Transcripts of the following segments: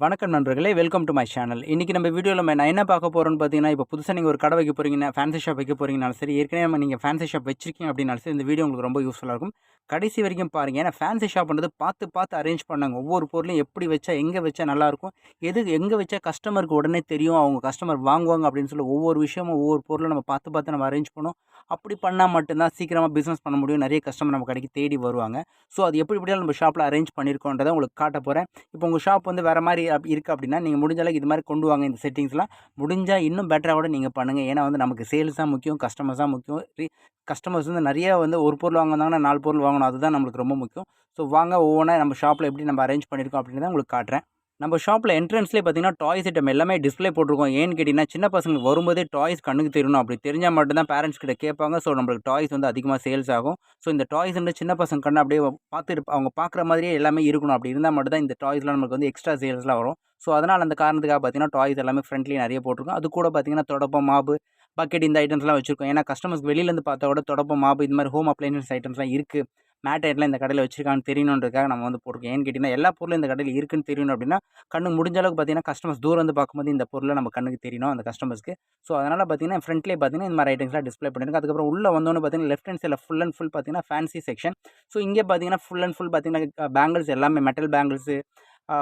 வணக்கம் நண்பர்களே welcome to my channel இன்றைக்கி நம்ம வீடியோவில் நம்ம நான் என்ன பார்க்க போகிறோன்னு பார்த்தீங்கன்னா இப்போ புதுசாக நீங்கள் ஒரு கடை வைக்க போகிறீங்கன்னா ஃபேன்சி ஷாப் வைக்க போகிறீங்கனாலும் சரி ஏற்கனவே நம்ம நீங்கள் ஃபேன்சி ஷாப் வச்சிருக்கீங்க அப்படின்னாலும் சரி இந்த வீடியோ உங்களுக்கு ரொம்ப யூஸ்ஃபுல்லாக இருக்கும். கடைசி வரைக்கும் பாருங்கள் ஏன்னா ஃபேன்சி ஷாப்ன்றது பார்த்து பார்த்து அரேஞ்ச் பண்ணாங்க. ஒவ்வொரு பொருளையும் எப்படி வச்சா எங்கே வச்சா நல்லாயிருக்கும் எது எங்கே வச்சா கஸ்டமருக்கு உடனே தெரியும் அவங்க கஸ்டமர் வாங்குவாங்க அப்படின்னு சொல்லி ஒவ்வொரு விஷயமும் ஒவ்வொரு பொருளும் நம்ம பார்த்து பார்த்து நம்ம அரேஞ்ச் பண்ணோம். அப்படி பண்ணால் மட்டும்தான் சீக்கிரமாக பிஸ்னஸ் பண்ண முடியும். நிறைய கஸ்டமர் நம்ம கடைக்கு தேடி வருவாங்க. ஸோ அது எப்படி எப்படியாலும் நம்ம ஷாப்பில் அரேஞ்ச் பண்ணியிருக்கோன்றதை உங்களுக்கு காட்ட போகிறேன் இப்போ உங்கள் ஷாப் வந்து வேறு மாதிரி இருக்குது அப்படின்னா நீங்கள் முடிஞ்ச அளவுக்கு இது மாதிரி கொண்டு வாங்க இந்த செட்டிங்ஸ்லாம் முடிஞ்சால் இன்னும் பெட்டராக கூட நீங்கள் பண்ணுங்கள் ஏன்னா வந்து நமக்கு சேல்ஸ் தான் முக்கியம் கஸ்டமர்ஸ் தான் முக்கியம். கஸ்டமர்ஸ் வந்து நிறைய வந்து ஒரு பொருள் வாங்கினாங்கன்னா நாலு பொருள் வாங்கணும். அதுதான் நம்மளுக்கு ரொம்ப முக்கியம். ஸோ வாங்க ஒவ்வொன்றா நம்ம ஷாப்பில் எப்படி நம்ம அரேஞ்ச் பண்ணியிருக்கோம் அப்படின்றத உங்களுக்கு காட்டுறேன். நம்ம ஷாப்பில் என்ட்ரன்ஸ்லேயே பார்த்தீங்கன்னா டாய்ஸ் ஐட்டம் எல்லாமே டிஸ்ப்ளே போட்டிருக்கோம். ஏன்னு கேட்டிங்கன்னா சின்ன பசங்களுக்கு வரும்போதே டாய்ஸ் கண்ணுக்கு தெரியணும். அப்படி தெரிஞ்சால் மட்டும்தான் பேரண்ட்ஸ் கிட்ட கேட்பாங்க. ஸோ நம்மளுக்கு டாய்ஸ் வந்து அதிகமாக சேல்ஸ் ஆகும். ஸோ இந்த டாய்ஸ் வந்து சின்ன பசங்க கண்ணு அப்படியே பார்த்துட்டு அவங்க பார்க்குற மாதிரியே எல்லாமே இருக்கணும். அப்படி இருந்தால் மட்டும்தான் இந்த டாய்ஸ்லாம் நமக்கு வந்து எக்ஸ்ட்ரா சேல்ஸ்லாம் வரும். ஸோ அதனால் அந்த காரணத்துக்காக பார்த்தீங்கன்னா டாய்ஸ் எல்லாமே ஃப்ரெண்ட்லேயே நிறைய போட்டிருக்கோம். அது கூட பார்த்தீங்கன்னா தொடப்பம் மாவு பக்கெட் இந்த ஐட்டம்ஸ்லாம் வச்சுருக்கோம். ஏன்னா கஸ்டமர்ஸ் வெளியிலேருந்து பார்த்தா கூட தொடப்பம் மாபு இது மாதிரி ஹோம் அப்ளையன்ஸ் ஐட்டம்ஸ்லாம் இருக்குது மேட் இந்த கடையில் வச்சிருக்கான்னு தெரியணுன்றதுக்காக நம்ம வந்து போட்டிருக்கோம். ஏன்னு கேட்டிங்கன்னா எல்லா பொருளும் இந்த கடையில் இருக்குன்னு தெரியணும் அப்படின்னா கண்ணுக்கு முடிஞ்ச அளவுக்கு பார்த்தீங்கன்னா கஸ்டமர்ஸ் தூரம் வந்து பார்க்கும்போது இந்த பொருளை நம்ம கண்ணுக்கு தெரியணும் அந்த கஸ்டமர்ஸ்க்கு ஸோ அதனால் பார்த்தீங்கன்னா ஃப்ரண்ட்லேயே பார்த்தீங்கன்னா இந்த மாதிரி ஐட்டம்ஸ்லாம் டிஸ்ப்ளே பண்ணியிருக்கோம் அதுக்கப்புறம் உள்ள வந்தோன்னு பார்த்தீங்கன்னா லெஃப்ட் ஹேண்ட் சைடில் ஃபுல் அண்ட் ஃபுல் பார்த்தீங்கன்னா ஃபேன்சி செக்ஷன் ஸோ இங்கே பார்த்தீங்கன்னா ஃபுல் அண்ட் ஃபுல் பார்த்தீங்கன்னா பேங்கிள்ஸ் எல்லாமே மெட்டல் பேங்கிள்ஸு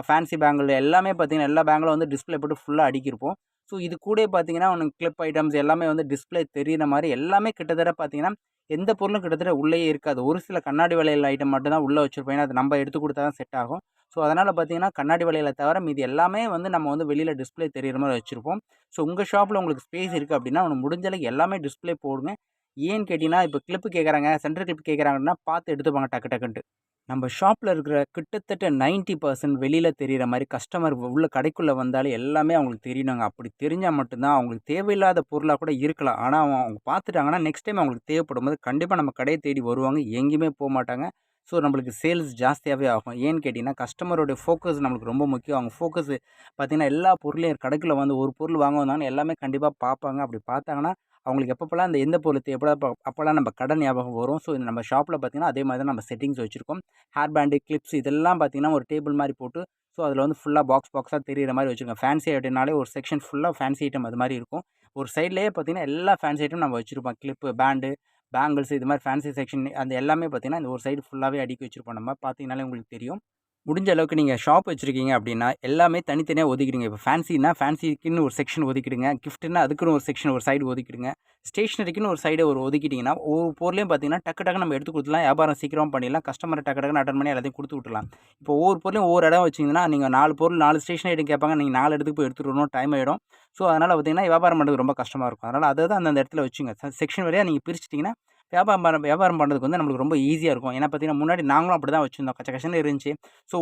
ஃபேன்சி பேங்கிள் எல்லாமே பார்த்தீங்கன்னா எல்லா பேங்கிலும் வந்து டிஸ்ப்ளே போட்டு ஃபுல்லாக அடிக்கிருப்போம். ஸோ இது கூட பார்த்தீங்கன்னா உனக்கு கிளிப் ஐட்டம்ஸ் எல்லாமே வந்து டிஸ்ப்ளே தெரியிற மாதிரி எல்லாமே கிட்டத்தட்ட பார்த்தீங்கன்னா எந்த பொருளும் கிட்டத்தட்ட உள்ளேயே இருக்காது. ஒரு சில கண்ணாடி வளையல் ஐட்டம் மட்டும்தான் உள்ளே வச்சுருப்போம். ஏன்னா அது நம்ம எடுத்து கொடுத்தா தான் செட் ஆகும். ஸோ அதனால் பார்த்தீங்கன்னா கண்ணாடி வளையலை தவிர மீதி எல்லாமே வந்து நம்ம வந்து வெளியில் டிஸ்பிளே தெரியுற மாதிரி வச்சுருப்போம். ஸோ உங்கள் ஷாப்பில் உங்களுக்கு ஸ்பேஸ் இருக்குது அப்படின்னா உனக்கு முடிஞ்சளவுக்கு எல்லாமே டிஸ்பிளே போடுங்க. ஏன்னு கேட்டிங்கன்னா இப்போ கிளிப்பு கேட்குறாங்க சென்டர் கிளிப் கேட்குறாங்கன்னா பார்த்து எடுத்துப்பாங்க டக்கு டக்குன்ட்டு. நம்ம ஷாப்பில் இருக்கிற கிட்டத்தட்ட 90% பர்சன்ட் வெளியில் தெரிகிற மாதிரி கஸ்டமர் உள்ள கடைக்குள்ளே வந்தாலே எல்லாமே அவங்களுக்கு தெரியணுங்க. அப்படி தெரிஞ்சால் மட்டும்தான் அவங்களுக்கு தேவையில்லாத பொருளாக கூட இருக்கலாம். ஆனால் அவங்க அவங்க பார்த்துட்டாங்கன்னா நெக்ஸ்ட் டைம் அவங்களுக்கு தேவைப்படும் போது கண்டிப்பாக நம்ம கடையை தேடி வருவாங்க. எங்கேயுமே போக மாட்டாங்க ஸோ நம்மளுக்கு சேல்ஸ் ஜாஸ்தியாகவே ஆகும். ஏன்னு கேட்டிங்கன்னா கஸ்டமரோடைய ஃபோக்கஸ் நம்மளுக்கு ரொம்ப முக்கியம். அவங்க ஃபோக்கஸ் பார்த்திங்கன்னா எல்லா பொருளையும் கடைக்கில் வந்து ஒரு பொருள் வாங்க வந்தாங்கன்னா எல்லாமே கண்டிப்பாக பார்ப்பாங்க அப்படி பார்த்தாங்கன்னா அவங்களுக்கு எப்பப்போலாம் அந்த எந்த பொருள் தேவைப்படோ அப்போல்லாம் நம்ம கடை ஞாபகம் வரும். ஸோ இந்த நம்ம ஷாப்பில் பார்த்திங்கன்னா அதே மாதிரி தான் நம்ம செட்டிங்ஸ் வச்சுருக்கோம். ஹேர் பேண்டு கிளிப்ஸ் இதெல்லாம் பார்த்திங்கன்னா ஒரு டேபிள் மாதிரி போட்டு ஸோ அதில் வந்து ஃபுல்லாக பாக்ஸ் பாக்ஸாக தெரியிற மாதிரி வச்சுருக்கோம். ஃபேன்சி ஐட்டம்னாலே ஒரு செக்ஷன் ஃபுல்லாக ஃபேன்சி ஐட்டம் அது மாதிரி இருக்கும். ஒரு சைட்லேயே பார்த்திங்கன்னா எல்லா ஃபேன்சி ஐட்டம் நம்ம வச்சுருப்போம். கிளிப்பு பேண்டு பேங்கிள்ஸ் இது மாதிரி ஃபேன்சி செக்ஷன் அந்த எல்லாமே பார்த்திங்கன்னா இந்த ஒரு சைடு ஃபுல்லாகவே அடுக்கி வச்சுருப்போம். நம்ம பார்த்தீங்கனாலே உங்களுக்கு தெரியும். முடிஞ்ச அளவுக்கு நீங்கள் ஷாப் வச்சுருக்கீங்க அப்படின்னா எல்லாமே தனித்தனியாக ஒதுக்கிடுங்க. இப்போ ஃபேன்சினா ஃபேன்சிக்குன்னு ஒரு செக்ஷன் ஒதுக்கிடுங்க. கிஃப்ட்னா அதுக்குன்னு ஒரு செக்ஷன் ஒரு சைடு ஒதுக்கிடுங்க. ஸ்டேஷ்னரிக்குன்னு ஒரு சைடு ஒரு ஒதுக்கிட்டிங்கன்னா ஒவ்வொரு பொருளையும் பார்த்தீங்கன்னா டக்கு டக்கு நம்ம எடுத்து கொடுத்துலாம் வியாபாரம் சீக்கிரமாக பண்ணிடலாம். கஸ்டமரை டக்கு டக்குன்னு அட்டன் பண்ணி எல்லாத்தையும் கொடுத்து விட்டுலாம் இப்போ ஒவ்வொரு பொருளையும் ஒவ்வொரு இடம் வச்சிங்கன்னா நீங்கள் நாலு பொருள் நாலு ஸ்டேஷன் ஐட்டம் கேட்பாங்க. நீங்கள் நாலு இடத்துக்கு போய் எடுத்துகிட்டு வரணும். டைம் ஆகிடும் ஸோ அதனால் பார்த்தீங்கன்னா வியாபாரம் பண்ணுறது ரொம்ப கஷ்டமாக இருக்கும். அதனால் அதை தான் அந்தந்த இடத்துல வச்சுங்க. செக்ஷன் வழியாக நீங்கள் பிரிச்சிட்டிங்கன்னா வியாபாரம் பண்ண வியாபாரம் பண்ணுறதுக்கு வந்து நம்மளுக்கு ரொம்ப ஈஸியாக இருக்கும். ஏன்னா பார்த்தீங்கன்னா முன்னாடி நாங்களும் அப்படி தான் வச்சுருந்தோம். கச்ச கஷ்டம் இருந்துச்சு. ஸோ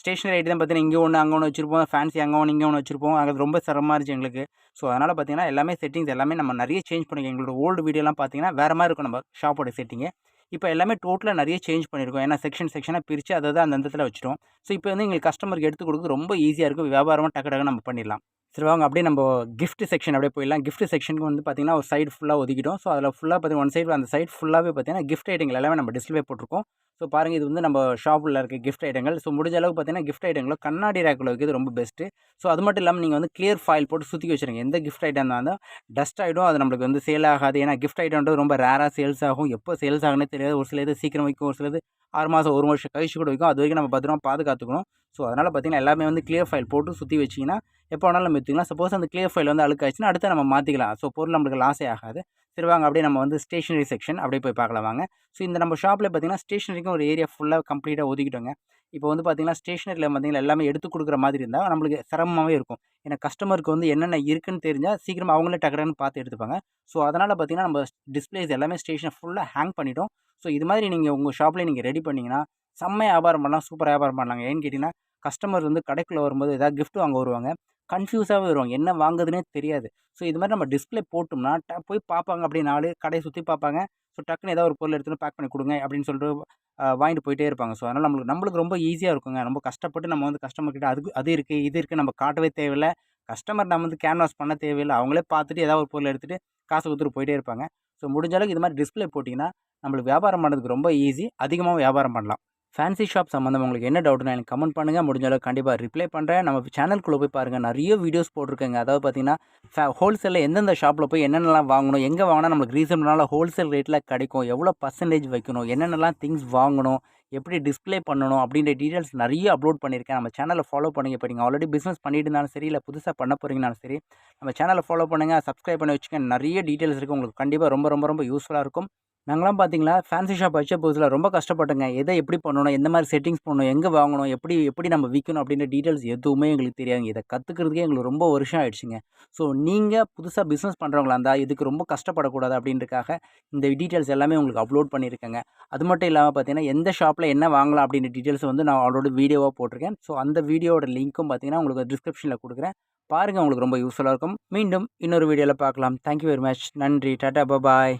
ஸ்டேஷனரி ஐட்டம் தான் பார்த்தீங்கன்னா இங்கே ஒன்று அங்கே ஒன்று வச்சுருப்போம். ஃபேன்சி அங்கே ஒன்று இங்கே ஒன்று வச்சுருப்போம். அது ரொம்ப சிரமமாக இருந்துச்சு எங்களுக்கு. ஸோ அதனால் பார்த்தீங்கன்னா எல்லாமே செட்டிங்ஸ் எல்லாமே நம்ம நிறைய சேஞ்ச் பண்ணிக்கோம் எங்களோட ஓல்டு வீடியோலாம் பார்த்தீங்கன்னா வேறு மாதிரி இருக்கும் நம்ம ஷாப்போட செட்டிங்கு இப்போ எல்லாமே டோட்டலாக நிறைய சேஞ்ச் பண்ணியிருக்கோம் ஏன்னா செக்ஷன் செக்ஷனாக பிரித்து அதை தான் அந்த இடத்துல வச்சிட்டோம். ஸோ இப்போ வந்து எங்களுக்கு கஸ்டமருக்கு எடுத்து கொடுக்க ரொம்ப ஈஸியாக இருக்கும். வியாபாரமாக டக்கு டக்கு நம்ம பண்ணிடலாம். சரி வாங்க அப்படியே நம்ம கிஃப்ட் செக்ஷன் அப்படியே போயிடலாம். கிஃப்ட் செக்ஷனுக்கு வந்து பார்த்தீங்கன்னா ஒரு சைடு ஃபுல்லாக ஒதுக்கிட்டோம். ஸோ அதில் ஃபுல்லாக பார்த்தீங்கன்னா ஒன் சைடு அந்த சைடு ஃபுல்லாகவே பார்த்தீங்கன்னா கிஃப்ட் ஐட்டங்கள் எல்லாமே நம்ம டிஸ்ப்ளே போட்டிருக்கோம். ஸோ பாருங்கள் இது வந்து நம்ம ஷாப்பில் இருக்க கிஃப்ட் ஐட்டங்கள் ஸோ முடிஞ்ச அளவுக்கு பார்த்தீங்கன்னா கிஃப்ட் ஐட்டங்களும் கண்ணாடி ரேக்கில் வைக்கிறது ரொம்ப பெஸ்ட்டு ஸோ அது மட்டும் இல்லாமல் நீங்கள் வந்து கிளியர் ஃபைல் போட்டு சுற்றி வச்சுருங்க. எந்த கிஃப்ட் ஐட்டம் இருந்தாலும் டஸ்ட் ஆகிடும் அது நம்மளுக்கு வந்து சேல் ஆகாது. ஏன்னா கிஃப்ட் ஐட்டம்ன்றது ரொம்ப ரேராக சேல்ஸ் ஆகும். எப்போ சேல்ஸ் ஆகுனே தெரியாது. ஒரு சில இது சீக்கிரம் வைக்கும் ஒரு சிலது ஆறு மாதம் ஒரு வருஷம் கழிச்சு கூட வைக்கும். அது வரைக்கும் நம்ம பத்திரமா பாதுகாத்துக்கணும். ஸோ அதனால் பார்த்தீங்கன்னா எல்லாமே வந்து கிளியர் ஃபைல் போட்டு சுற்றி வச்சிங்கன்னா எப்போ வேணாலும் நம்ம எடுத்துக்கலாம் சப்போஸ் அந்த கிளியர் ஃபைல் வந்து அழுக்காச்சுன்னா அடுத்து நம்ம மாற்றிக்கலாம் ஸோ பொருள் நம்மளுக்கு லாஸே ஆகாது. சரி வாங்க அப்படியே நம்ம வந்து ஸ்டேஷனரி செக்ஷன் அப்படியே போய் பார்க்கலாம். வாங்க. ஸோ இந்த நம்ம ஷாப்பில் பார்த்தீங்கன்னா ஸ்டேஷனரிக்கும் ஒரு ஏரியா ஃபுல்லாக கம்ப்ளீட்டாக ஒதுக்கிட்டோங்க. இப்போ வந்து பார்த்தீங்கன்னா ஸ்டேஷனரியில் பார்த்திங்கன்னா எல்லாமே எடுத்து கொடுக்குற மாதிரி இருந்தால் நம்மளுக்கு சிரமமாகவே இருக்கும். ஏன்னா கஸ்டமருக்கு வந்து என்னென்ன இருக்குன்னு தெரிஞ்சால் சீக்கிரம் அவங்களே டக்குன்னு பார்த்து எடுத்துப்பாங்க. ஸோ அதனால் பார்த்தீங்கன்னா நம்ம டிஸ்பிளேஸ் எல்லாமே ஸ்டேஷனை ஃபுல்லாக ஹேங் பண்ணிட்டோம். ஸோ இது மாதிரி நீங்கள் உங்கள் ஷாப்பில் நீங்கள் ரெடி பண்ணிங்கன்னா செம்ம வியாபாரம் பண்ணலாம் சூப்பர் வியாபாரம் பண்ணலாங்க. ஏன்னு கேட்டிங்கன்னா கஸ்டமர் வந்து கடைக்குள்ளே வரும்போது எதாவது கிஃப்ட் வாங்க வருவாங்க. கன்ஃபியூஸாகவே வருவாங்க. என்ன வாங்குதுன்னே தெரியாது. ஸோ இது மாதிரி நம்ம டிஸ்பிளே போட்டோம்னா ட போய் பார்ப்பாங்க. அப்படின்னு நாலு கடையை சுற்றி பார்ப்பாங்க. ஸோ டக்குன்னு ஏதாவது ஒரு பொருள் எடுத்துகிட்டு பேக் பண்ணி கொடுங்க அப்படின்னு சொல்லிட்டு வாங்கிட்டு போயிட்டே இருப்பாங்க. ஸோ அதனால் நம்மளுக்கு நம்மளுக்கு ரொம்ப ஈஸியாக இருக்குங்க. ரொம்ப கஷ்டப்பட்டு நம்ம வந்து கஸ்டமர் கிட்ட அதுக்கு அது இருக்குது இது இருக்குது நம்ம காட்டவே தேவையில்ல. கஸ்டமர் நம்ம வந்து கேன்வாஸ் பண்ண தேவையில்லை. அவங்களே பார்த்துட்டு ஏதாவது ஒரு பொருள் எடுத்துகிட்டு காசு கொடுத்துட்டு போயிட்டே இருப்பாங்க. ஸோ முடிஞ்ச அளவுக்கு இது மாதிரி டிஸ்ப்ளே போட்டிங்கன்னா நம்மளுக்கு வியாபாரம் பண்ணுறதுக்கு ரொம்ப ஈஸி அதிகமாக வியாபாரம் பண்ணலாம். ஃபேன்சி ஷாப் சம்மந்தம் உங்களுக்கு என்ன டவுட்னா எனக்கு கமெண்ட் பண்ணுங்கள் முடிஞ்ச அளவுக்கு கண்டிப்பாக ரிப்ளை பண்ணுறேன் நம்ம சேனல்குள்ளே போய் பாருங்கள் நிறைய வீடியோஸ் போட்டிருக்கேங்க. அதாவது பார்த்தீங்கன்னா ஃபே ஹோல்சேலில் எந்தெந்த ஷாப்பில் போய் என்னென்னலாம் வாங்கணும் எங்கே வாங்கினா நம்மளுக்கு ரீசனபிளான ஹோல்சேல் ரேட்டில் கிடைக்கும் எவ்வளோ பர்சன்டேஜ் வைக்கணும் என்னென்னலாம் திங்ஸ் வாங்கணும் எப்படி டிஸ்ப்ளே பண்ணணும் அப்படின்ற டீட்டெயில்ஸ் நிறைய அப்லோட் பண்ணியிருக்கேன். நம்ம சேனலை ஃபாலோ பண்ணுங்க. இப்போ நீங்கள் ஆல்ரெடி பிஸ்னஸ் பண்ணிட்டு இருந்தாலும் சரி இல்லை புதுசாக பண்ண போகிறீங்கனாலும் சரி நம்ம சேனலை ஃபாலோ பண்ணுங்கள் சப்ஸ்கிரைப் பண்ணி வச்சுக்கோங்க. நிறைய டீட்டெயில்ஸ் இருக்குது உங்களுக்கு கண்டிப்பாக ரொம்ப ரொம்ப ரொம்ப யூஸ்ஃபுல்லாக இருக்கும். நாங்களாம் பார்த்தீங்களா ஃபேன்சி ஷாப் வச்ச புதுசில் ரொம்ப கஷ்டப்பட்டோங்க. எதை எப்படி பண்ணணும் எந்த மாதிரி செட்டிங்ஸ் பண்ணணும் எங்கே வாங்கணும் எப்படி எப்படி நம்ம விற்கணும் அப்படின்ற டீட்டெயில்ஸ் எதுவுமே எங்களுக்கு தெரியாதுங்க. இதை கற்றுக்கிறதுக்கே எங்களுக்கு ரொம்ப வருஷம் ஆயிடுச்சுங்க. ஸோ நீங்கள் புதுசாக பிஸ்னஸ் பண்ணுறவங்களா இருந்தால் இதுக்கு ரொம்ப கஷ்டப்படக்கூடாது அப்படின்றக்காக இந்த டீட்டெயில்ஸ் எல்லாமே உங்களுக்கு அப்லோட் பண்ணியிருக்கேங்க. அது மட்டும் இல்லாமல் பார்த்தீங்கன்னா எந்த ஷாப்பில் என்ன வாங்கலாம் அப்படின்ற டீட்டெயில்ஸ் வந்து நான் ஆல்ரெடி வீடியோவாக போட்டிருக்கேன். ஸோ அந்த வீடியோட லிங்க்கும் பார்த்தீங்கன்னா உங்களுக்கு டிஸ்கிரிப்ஷனில் கொடுக்குறேன். பாருங்கள் உங்களுக்கு ரொம்ப யூஸ்ஃபுல்லாக இருக்கும். மீண்டும் இன்னொரு வீடியோவில் பார்க்கலாம். தேங்க்யூ வெரி மச் நன்றி. Tata bye